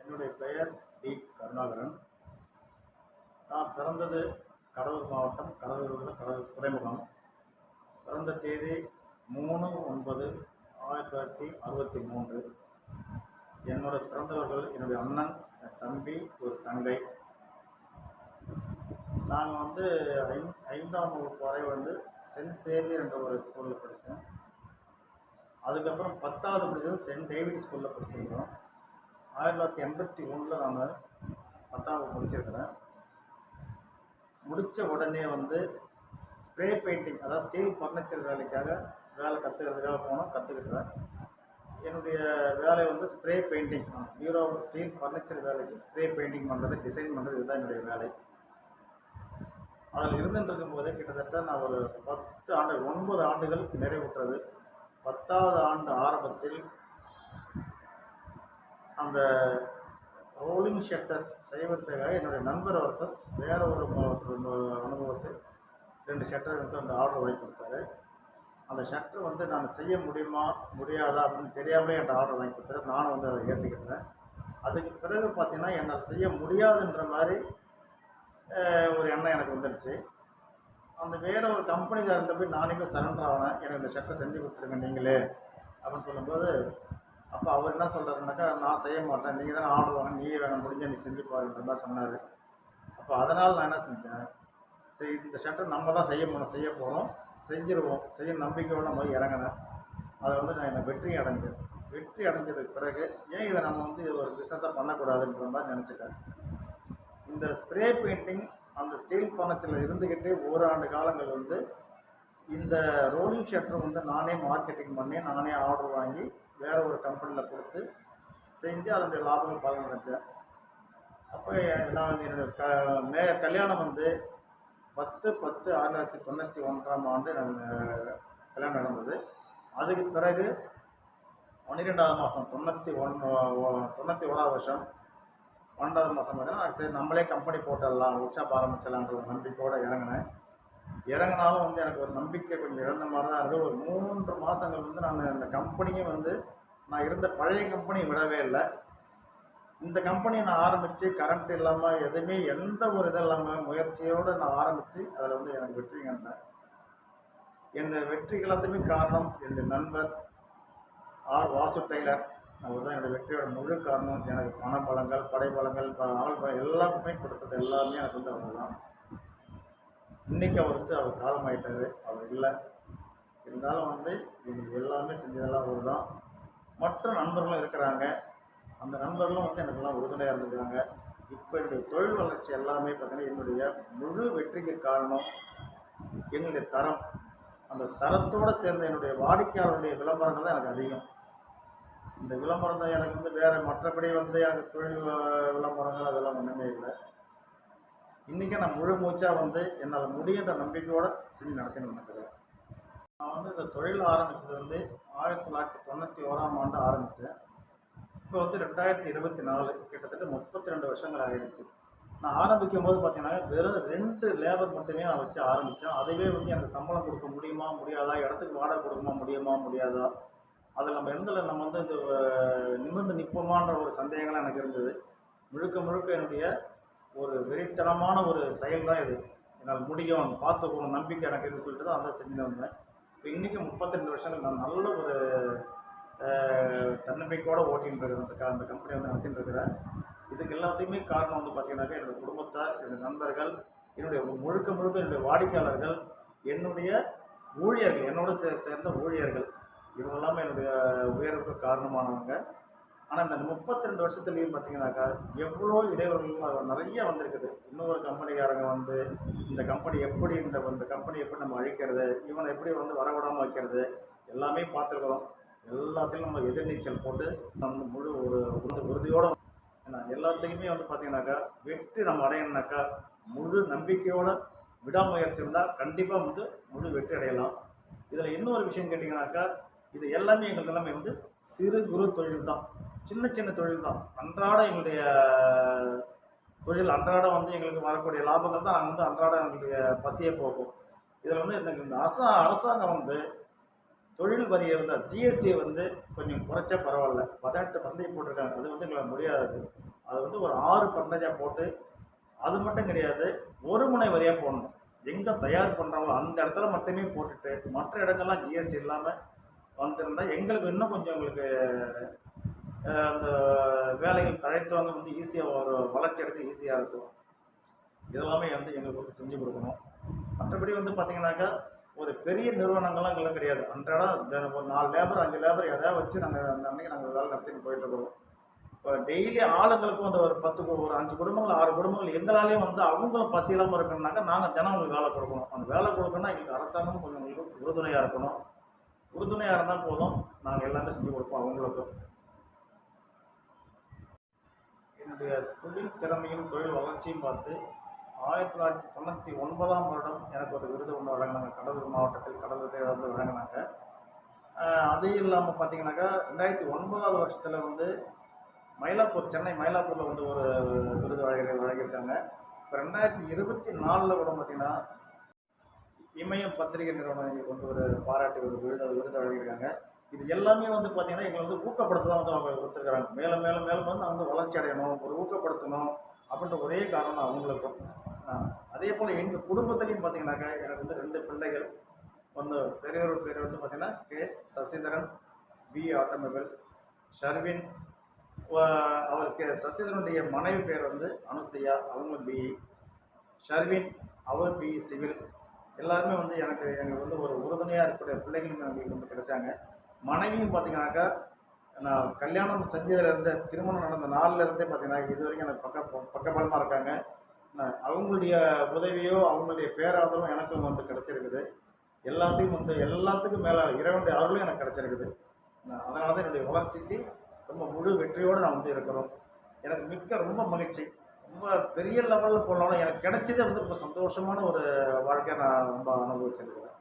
என்னுடைய பெயர் டி கருணாகரன். நான் பிறந்தது கடலூர் மாவட்டம் கடலூரில் கடலூர் துறைமுகம். பிறந்த தேதி மூணு ஒன்பது ஆயிரத்தி தொள்ளாயிரத்தி அறுபத்தி மூன்று. என்னோட பிறந்தவர்கள் என்னுடைய அண்ணன் என் தம்பி ஒரு தங்கை. நாங்கள் வந்து ஐந் ஐந்தாம் வகுப்பு வரை வந்து சென்ட் சேவியர் என்ற ஒரு ஸ்கூலில் படித்தேன். அதுக்கப்புறம் பத்தாவது படித்தது சென்ட் டேவிட் ஸ்கூலில் படிச்சிருக்கிறோம். ஆயிரத்தி தொள்ளாயிரத்தி எண்பத்தி ஒன்றில் நான் பத்தாவது படிச்சிருக்கிறேன் முடிச்சிருக்கிறேன் முடித்த உடனே வந்து ஸ்ப்ரே பெயிண்டிங் அதாவது ஸ்டீல் ஃபர்னிச்சர் வேலைக்காக வேலை கற்றுக்கிறதுக்காக போனோம் கற்றுக்கிட்டேன் என்னுடைய வேலை வந்து spray painting bureau steel furniture வேலைக்கு ஸ்ப்ரே பெயிண்டிங் பண்ணுறது டிசைன் பண்ணுறது இதுதான் என்னுடைய வேலை. அதில் இருந்துட்டு இருக்கும்போதே கிட்டத்தட்ட நான் ஒரு பத்து ஆண்டு ஒன்பது ஆண்டுகள் நிறைவுற்றது. பத்தாவது ஆண்டு ஆரம்பத்தில் அந்த ரோலிங் ஷட்டர் செய்வதற்காக என்னுடைய நண்பர் ஒருத்தர் வேற ஒரு அனுபவத்தில் ரெண்டு ஷட்டர் வந்து அந்த ஆர்டர் வாங்கி கொடுத்தாரு. அந்த ஷட்டர் வந்து நான் செய்ய முடியுமா முடியாதா அப்படின்னு தெரியாமலே என்கிட்ட ஆர்டர் வாங்கி கொடுத்தாரு. நானும் வந்து அதை ஏற்றுக்கிட்டேன் அதுக்கு பிறகு பார்த்தீங்கன்னா என்னால் செய்ய முடியாதுன்ற மாதிரி ஒரு எண்ணம் எனக்கு வந்துடுச்சு அந்த வேற ஒரு கம்பெனிக்காரர்கிட்ட போய் நானே போய் சரண்டர் ஆகினேன் எனக்கு இந்த ஷர்ட்டை செஞ்சு கொடுத்துருங்க நீங்களே அப்படின்னு சொல்லும்போது அப்போ அவர் என்ன சொல்கிறாருனாக்கா நான் செய்ய மாட்டேன். நீங்கள் தானே ஆர்டர் வாங்க நீயே வேணும் முடிஞ்ச நீ செஞ்சு பாருன்ற மாதிரி சொன்னார். அப்போ அதனால் நான் என்ன செஞ்சேன்? சரி இந்த ஷர்ட்டை நம்ம தான் செய்ய போகணும் செய்ய போகிறோம் செஞ்சிருவோம். செய்ய நம்பிக்கையோடு நம்ம இறங்கினேன். அதை வந்து நான் என்னை வெற்றி அடைஞ்சேன். வெற்றி அடைஞ்சதுக்கு பிறகு ஏன் இதை நம்ம வந்து ஒரு பிஸ்னஸாக பண்ணக்கூடாதுன்ற மாதிரி நினச்சிட்டேன். இந்த ஸ்ப்ரே பெயிண்டிங் அந்த ஸ்டீல் ஃபர்னிச்சரில் இருந்துக்கிட்டே ஓராண்டு காலங்கள் வந்து இந்த ரோலிங் ஷட்டர் வந்து நானே மார்க்கெட்டிங் பண்ணி நானே ஆர்டர் வாங்கி வேறு ஒரு கம்பெனியில் கொடுத்து செஞ்சு அதனுடைய லாபங்கள் பலன் அடைஞ்சேன். அப்போ நான் வந்து என்னுடைய க மே கல்யாணம் வந்து பத்து பத்து ஆயிரத்தி தொள்ளாயிரத்தி தொண்ணூற்றி ஒன்றாம் ஆண்டு நான் கல்யாணம் நடந்தது. அதுக்கு பிறகு பன்னிரெண்டாவது மாதம் தொண்ணூற்றி ஒன் தொண்ணூற்றி ஓராவது வருஷம் பன்னெண்டாவது மாதம் பார்த்தீங்கன்னா சரி நம்மளே கம்பெனி போட்டுடலாம் உற்சாக ஆரம்பிச்சிடலான்ற ஒரு நம்பிக்கையோடு இறங்கினேன். இறங்கினாலும் வந்து எனக்கு ஒரு நம்பிக்கை கொஞ்சம் இழந்த மாதிரி தான் இருந்தது ஒரு மூன்று மாதங்கள் வந்து நான் அந்த கம்பெனியும் வந்து நான் இருந்த பழைய கம்பெனி விடவே இல்லை. இந்த கம்பெனியை நான் ஆரம்பித்து கரண்ட் இல்லாமல் எதுவுமே எந்த ஒரு இது இல்லாமல் முயற்சியோடு நான் ஆரம்பித்து அதில் வந்து எனக்கு வெற்றி கண்டேன். என்னை வெற்றி எல்லாத்துக்குமே காரணம் என்னுடைய நண்பர் ஆர் வாசு டெய்லர். அவர் தான் என்னுடைய வெற்றியோட முழு காரணம். எனக்கு பணபலங்கள் படைபலங்கள் ப- ஆள் எல்லாருக்குமே கொடுத்தது எல்லாமே எனக்கு வந்து அவர் தான் இன்னைக்கு அவர் வந்து அவர் காலமாயிட்டாரு. அவர் இல்லை. இருந்தாலும் வந்து எங்களுக்கு எல்லாமே செஞ்சதெல்லாம் அவர் தான் மற்ற நண்பர்களும் இருக்கிறாங்க. அந்த நண்பர்களும் வந்து எனக்கெல்லாம் உறுதுணையாக இருந்திருக்காங்க. இப்போ என்னுடைய தொழில் வளர்ச்சி எல்லாமே பார்த்தீங்கன்னா என்னுடைய முழு வெற்றிக்கு காரணம் என்னுடைய தரம். அந்த தரத்தோடு சேர்ந்த என்னுடைய வாடிக்கையாளருடைய விளம்பரங்கள் தான் எனக்கு அதிகம். இந்த விளம்பரம் தான் எனக்கு வந்து வேறு மற்றபடி வந்து எனக்கு தொழில் விளம்பரங்கள் அதெல்லாம் ஒன்றுமே இல்லை. இன்றைக்கி நான் முழு மூச்சாக வந்து என்னால் முடியுன்ற நம்பிக்கையோடு செஞ்சு நடத்தின்னு நினைக்கிறேன் நான் வந்து இந்த தொழில் ஆரம்பித்தது வந்து ஆயிரத்தி தொள்ளாயிரத்தி தொண்ணூற்றி ஓராம் ஆண்டு ஆரம்பித்தேன் இப்போ வந்து ரெண்டாயிரத்தி இருபத்தி நாலு கிட்டத்தட்ட முப்பத்தி ரெண்டு வருஷங்கள் ஆகிடுச்சு நான் ஆரம்பிக்கும் போது பார்த்தீங்கன்னா வெறும் ரெண்டு லேபர் மட்டுமே நான் வச்சு ஆரம்பித்தேன் அதுவே வந்து எனக்கு சம்பளம் கொடுக்க முடியுமா முடியாதா? இடத்துக்கு வாடகை கொடுக்குமா முடியுமா முடியாதா? அதில் நம்ம எந்த நம்ம வந்து இது நிமிர்ந்து நிற்போமான்ற ஒரு சந்தேகங்கள் எனக்கு இருந்தது. முழுக்க முழுக்க என்னுடைய ஒரு வெறித்தனமான ஒரு செயல் தான் இது. என்னால் முடியும் பார்த்துக்கணும் நம்பிக்கை எனக்கு இருக்குன்னு சொல்லிட்டு தான் அதை செஞ்சுட்டு வந்தேன். இப்போ இன்றைக்கி முப்பத்தெண்டு வருஷங்கள் நான் நல்ல ஒரு தன்னம்பிக்கையோடு ஓட்டின்னு இருக்கிறேன் அந்த அந்த கம்பெனி வந்து நடத்தின்னு இருக்கிறேன். இதுக்கு எல்லாத்தையுமே காரணம் வந்து பார்த்தீங்கன்னாக்கா என்னுடைய குடும்பத்தார் என்னுடைய நண்பர்கள் என்னுடைய முழுக்க முழுக்க என்னுடைய வாடிக்கையாளர்கள் என்னுடைய ஊழியர்கள் என்னோட சேர்ந்த ஊழியர்கள். இவங்க எல்லாமே என்னுடைய உயர்வுக்கு காரணமானவங்க. ஆனால் இந்த முப்பத்தி ரெண்டு வருஷத்துலேயும் பார்த்தீங்கன்னாக்கா எவ்வளோ இடைவெளிகள் நிறைய வந்திருக்குது. இன்னொரு கம்பெனிக்காரங்க வந்து இந்த கம்பெனி எப்படி இந்த இந்த கம்பெனி எப்படி நம்ம அழிக்கிறது இவனை எப்படி வந்து வரவிடாமல் வைக்கிறது எல்லாமே பார்த்துருக்குறோம். எல்லாத்தையும் நம்ம எதிர்நீச்சல் போட்டு நம்ம முழு ஒரு உறுதி உறுதியோடு ஏன்னா எல்லாத்துக்குமே வந்து பார்த்தீங்கன்னாக்கா வெற்றி நம்ம அடையணுனாக்கா முழு நம்பிக்கையோட விடாமுயற்சி இருந்தால் கண்டிப்பாக வந்து முழு வெற்றி அடையலாம். இதில் இன்னொரு விஷயம் கேட்டிங்கனாக்கா இது எல்லாமே எங்களுக்கு எல்லாமே வந்து சிறு குறு தொழில் தான் சின்ன சின்ன தொழில் தான் அன்றாட எங்களுடைய தொழில் அன்றாடம் வந்து எங்களுக்கு வரக்கூடிய லாபங்கள் தான் நாங்கள் வந்து அன்றாடம் எங்களுடைய பசியை போகும். இதில் வந்து இந்த இந்த அரசா அரசாங்கம் வந்து தொழில் வரியை வந்து ஜிஎஸ்டியை வந்து கொஞ்சம் குறைச்சா பரவாயில்ல. பதினெட்டு பந்தயம் போட்டிருக்காங்க. அது வந்து எங்களுக்கு முடியாது. அது வந்து ஒரு ஆறு பர்சன்டேஜாக போட்டு அது மட்டும் கிடையாது ஒரு முனை வரியாக போடணும். எங்கே தயார் பண்ணுறாங்களோ அந்த இடத்துல மட்டுமே போட்டுட்டு மற்ற இடங்கள்லாம் ஜிஎஸ்டி இல்லாமல் வந்திருந்தால் எங்களுக்கு இன்னும் கொஞ்சம் எங்களுக்கு அந்த வேலைகள் தழைத்தவங்க வந்து ஈஸியாக ஒரு வளர்ச்சி எடுத்து ஈஸியாக இருக்கும். இதெல்லாமே வந்து எங்களுக்கு வந்து செஞ்சு கொடுக்கணும். மற்றபடி வந்து பார்த்தீங்கன்னாக்கா ஒரு பெரிய நிறுவனங்கள்லாம் எங்களுக்கு கிடையாது. அன்றாடம் ஒரு நாலு லேபர் அஞ்சு லேபர் எதாவது வச்சு நாங்கள் அந்த அன்னைக்கு நாங்கள் வேலை நடத்திட்டு போயிட்டு இருக்கிறோம். இப்போ டெய்லி ஆளுங்களுக்கும் அந்த ஒரு பத்து கு- ஒரு அஞ்சு குடும்பங்கள் ஆறு குடும்பங்கள் எங்களாலேயும் வந்து அவங்களும் பசி இல்லாமல் இருக்கணும்னாக்கா நாங்கள் தினம் அவங்களுக்கு வேலை கொடுக்கணும். அந்த வேலை கொடுக்கணும்னா எங்களுக்கு அரசாங்கம் கொஞ்சம் எங்களுக்கு உறுதுணையாக இருக்கணும். உறுதுணையாக இருந்தால் போதும். நாங்கள் எல்லாமே செஞ்சு கொடுப்போம் அவங்களுக்கு. என்னுடைய தொழில் திறமையும் தொழில் வளர்ச்சியும் பார்த்து ஆயிரத்தி தொள்ளாயிரத்தி தொண்ணூற்றி ஒன்பதாம் வருடம் எனக்கு ஒரு விருது ஒன்று வழங்கினாங்க. கடலூர் மாவட்டத்தில் கடலூரில் வந்து வழங்கினாங்க. அது இல்லாமல் பார்த்தீங்கன்னாக்கா ரெண்டாயிரத்தி ஒன்பதாவது வருஷத்தில் வந்து மயிலாப்பூர் சென்னை மயிலாப்பூரில் வந்து ஒரு விருது வழங்க வழங்கியிருக்காங்க. இப்போ ரெண்டாயிரத்தி இருபத்தி நாலில் கூட பார்த்தீங்கன்னா இமயம் பத்திரிகை நிறுவனம் எங்களுக்கு வந்து ஒரு பாராட்டு ஒரு விருது விருது வழங்கியிருக்காங்க. இது எல்லாமே வந்து பார்த்தீங்கன்னா எங்களை வந்து ஊக்கப்படுத்த தான் வந்து அவங்க கொடுத்துருக்காங்க மேலும் மேலும் மேலும் வந்து அவங்க வளர்ச்சி அடையணும் ஒரு ஊக்கப்படுத்தணும் அப்படின்ற ஒரே காரணம் அவங்களுக்கும். அதே போல் எங்கள் குடும்பத்துலேயும் பார்த்தீங்கன்னாக்கா எனக்கு வந்து ரெண்டு பிள்ளைகள். ஒன்று பெரியவர் பேர் வந்து பார்த்தீங்கன்னா K. Sasidharan B. Automobile. Sharvin அவருக்கு சசிதரனுடைய மனைவி பேர் வந்து அனுசையா அவங்க பிஇ ஷர்வின் அவர் பிஇ சிவில். எல்லாருமே வந்து எனக்கு எங்களுக்கு வந்து ஒரு உறுதுணையாக இருக்கக்கூடிய பிள்ளைகளும் எங்களுக்கு வந்து கிடைச்சாங்க. மனைவியும் பார்த்தீங்கன்னாக்கா நான் கல்யாணம் செஞ்சதுலேருந்து திருமணம் நடந்த நாள்ல இருந்தே பார்த்தீங்கன்னா இது வரைக்கும் எனக்கு பக்க பக்கபலமாக இருக்காங்க. அவங்களுடைய உதவியோ அவங்களுடைய பேராதரவும் எனக்கும் வந்து கிடச்சிருக்குது. எல்லாத்தையும் வந்து எல்லாத்துக்கும் மேலே இறைவனுடைய அருளும் எனக்கு கிடச்சிருக்குது. அதனால தான் என்னுடைய வளர்ச்சிக்கு ரொம்ப முழு வெற்றியோடு நான் வந்து இருக்கிறோம். எனக்கு மிக்க ரொம்ப மகிழ்ச்சி. ரொம்ப பெரிய லெவலில் போனாலும் எனக்கு கிடைச்சதே வந்து ரொம்ப சந்தோஷமான ஒரு வாழ்க்கையை நான் ரொம்ப அனுபவிச்சிருக்கிறேன்.